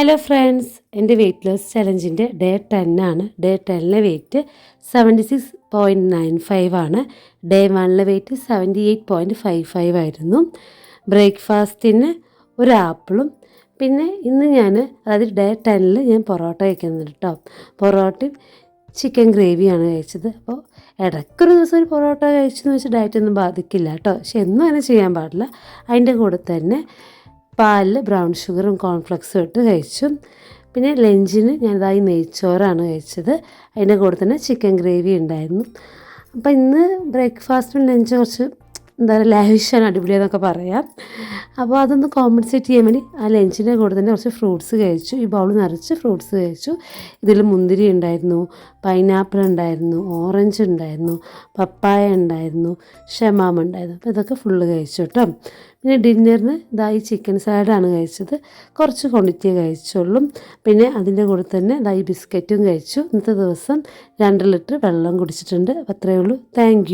Hello friends എന്റെ weight loss ചലഞ്ചിന്റെ day ten ആണ്. Day ടെന്നിലെ weight seventy six point nine five ആണ്. Day വണ്ണിലെ weight seventy eight point five five ആയിരുന്നു. ബ്രേക്ക്ഫാസ്റ്റിന് ഒരു ആപ്പിളും പിന്നെ ഇന്ന് ഞാൻ അതായത് ഡേ ടെന്നിൽ ഞാൻ പൊറോട്ട കഴിക്കുന്നുണ്ട് കേട്ടോ പൊറോട്ടയും ചിക്കൻ ഗ്രേവിയാണ് കഴിച്ചത്. അപ്പോൾ ഇടയ്ക്കൊരു ദിവസം ഒരു പൊറോട്ട കഴിച്ചെന്ന് വെച്ചാൽ ഡയറ്റൊന്നും ബാധിക്കില്ല കേട്ടോ പക്ഷെ എന്നും അങ്ങനെ ചെയ്യാൻ പാടില്ല. അതിന്റെ കൂടെ തന്നെ പാലിൽ ബ്രൗൺ ഷുഗറും കോൺഫ്ലെക്സും ഇട്ട് കഴിച്ചു. പിന്നെ ലഞ്ചിന് ഞാനിതായി നെയ്ച്ചോറാണ് കഴിച്ചത്. അതിന്റെ കൂടെ തന്നെ ചിക്കൻ ഗ്രേവി ഉണ്ടായിരുന്നു. അപ്പോൾ ഇന്ന് ബ്രേക്ക്ഫാസ്റ്റും ലഞ്ചും കുറച്ച് എന്താ പറയുക ലാവിഷാണ് അടിപൊളിയെന്നൊക്കെ പറയാം. അപ്പോൾ അതൊന്ന് കോമ്പൻസേറ്റ് ചെയ്യാൻ വേണ്ടി ആ ലഞ്ചിന്റെ കൂടെ തന്നെ കുറച്ച് ഫ്രൂട്ട്സ് കഴിച്ചു. ഈ ബൗൾ നിറച്ച് ഫ്രൂട്ട്സ് കഴിച്ചു. ഇതിൽ മുന്തിരി ഉണ്ടായിരുന്നു പൈനാപ്പിൾ ഉണ്ടായിരുന്നു ഓറഞ്ച് ഉണ്ടായിരുന്നു പപ്പായ ഉണ്ടായിരുന്നു ഷമാം ഉണ്ടായിരുന്നു. അപ്പോൾ ഇതൊക്കെ ഫുള്ള് കഴിച്ചു കേട്ടോ. പിന്നെ ഡിന്നറിന് ഇതായി ചിക്കൻ സാലഡാണ് കഴിച്ചത്. കുറച്ച് ക്വാണ്ടിറ്റിയേ കഴിച്ചുള്ളൂ. പിന്നെ അതിന്റെ കൂടെ തന്നെ ഇതായി ബിസ്ക്കറ്റും കഴിച്ചു. ഇന്നത്തെ ദിവസം രണ്ട് ലിറ്റർ വെള്ളം കുടിച്ചിട്ടുണ്ട്. അപ്പോൾ അത്രയേ ഉള്ളൂ. താങ്ക്